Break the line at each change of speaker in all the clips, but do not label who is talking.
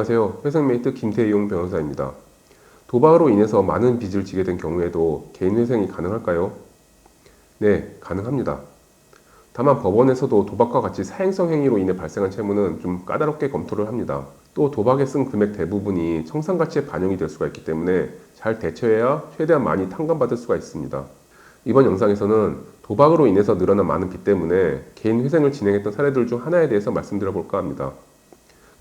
안녕하세요. 회생메이트 김태용 변호사입니다. 도박으로 인해서 많은 빚을 지게 된 경우에도 개인 회생이 가능할까요? 네, 가능합니다. 다만 법원에서도 도박과 같이 사행성 행위로 인해 발생한 채무는 좀 까다롭게 검토를 합니다. 또 도박에 쓴 금액 대부분이 청산가치에 반영이 될 수가 있기 때문에 잘 대처해야 최대한 많이 탕감받을 수가 있습니다. 이번 영상에서는 도박으로 인해서 늘어난 많은 빚 때문에 개인 회생을 진행했던 사례들 중 하나에 대해서 말씀드려 볼까 합니다.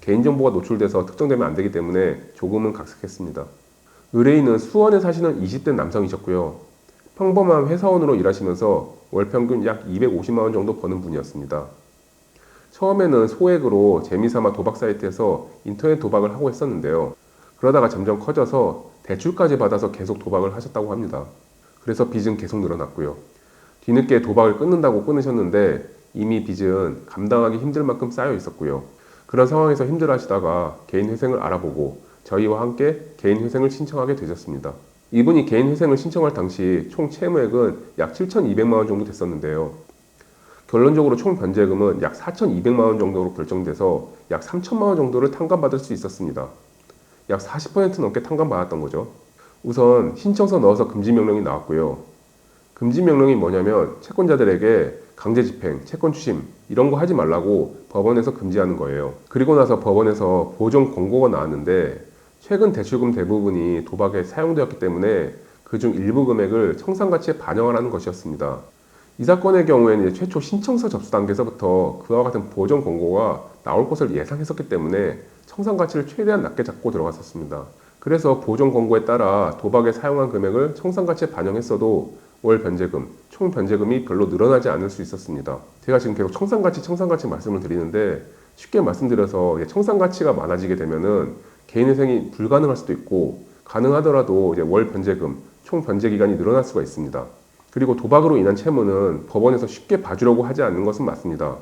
개인정보가 노출돼서 특정되면 안 되기 때문에 조금은 각색했습니다. 의뢰인은 수원에 사시는 20대 남성이셨고요. 평범한 회사원으로 일하시면서 월 평균 약 250만 원 정도 버는 분이었습니다. 처음에는 소액으로 재미삼아 도박 사이트에서 인터넷 도박을 하고 했었는데요. 그러다가 점점 커져서 대출까지 받아서 계속 도박을 하셨다고 합니다. 그래서 빚은 계속 늘어났고요. 뒤늦게 도박을 끊는다고 끊으셨는데 이미 빚은 감당하기 힘들 만큼 쌓여 있었고요. 그런 상황에서 힘들어 하시다가 개인 회생을 알아보고 저희와 함께 개인 회생을 신청하게 되셨습니다. 이분이 개인 회생을 신청할 당시 총 채무액은 약 7,200만 원 정도 됐었는데요. 결론적으로 총 변제금은 약 4,200만 원 정도로 결정돼서 약 3천만 원 정도를 탕감받을 수 있었습니다. 약 40% 넘게 탕감받았던 거죠. 우선 신청서 넣어서 금지 명령이 나왔고요. 금지 명령이 뭐냐면 채권자들에게 강제 집행, 채권 추심 이런 거 하지 말라고 법원에서 금지하는 거예요. 그리고 나서 법원에서 보정 권고가 나왔는데 최근 대출금 대부분이 도박에 사용되었기 때문에 그중 일부 금액을 청산가치에 반영하라는 것이었습니다. 이 사건의 경우에는 이제 최초 신청서 접수 단계에서부터 그와 같은 보정 권고가 나올 것을 예상했었기 때문에 청산 가치를 최대한 낮게 잡고 들어갔었습니다. 그래서 보정 권고에 따라 도박에 사용한 금액을 청산 가치에 반영했어도 월 변제금, 총 변제금이 별로 늘어나지 않을 수 있었습니다. 제가 지금 계속 청산 가치, 청산 가치 말씀을 드리는데 쉽게 말씀드려서 이제 청산 가치가 많아지게 되면은 개인 회생이 불가능할 수도 있고 가능하더라도 월 변제금, 총 변제 기간이 늘어날 수가 있습니다. 그리고 도박으로 인한 채무는 법원에서 쉽게 봐주려고 하지 않는 것은 맞습니다.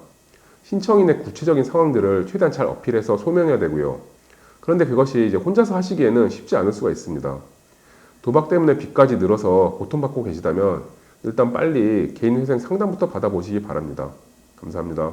신청인의 구체적인 상황들을 최대한 잘 어필해서 소명해야 되고요. 그런데 그것이 이제 혼자서 하시기에는 쉽지 않을 수가 있습니다. 도박 때문에 빚까지 늘어서 고통받고 계시다면 일단 빨리 개인 회생 상담부터 받아보시기 바랍니다. 감사합니다.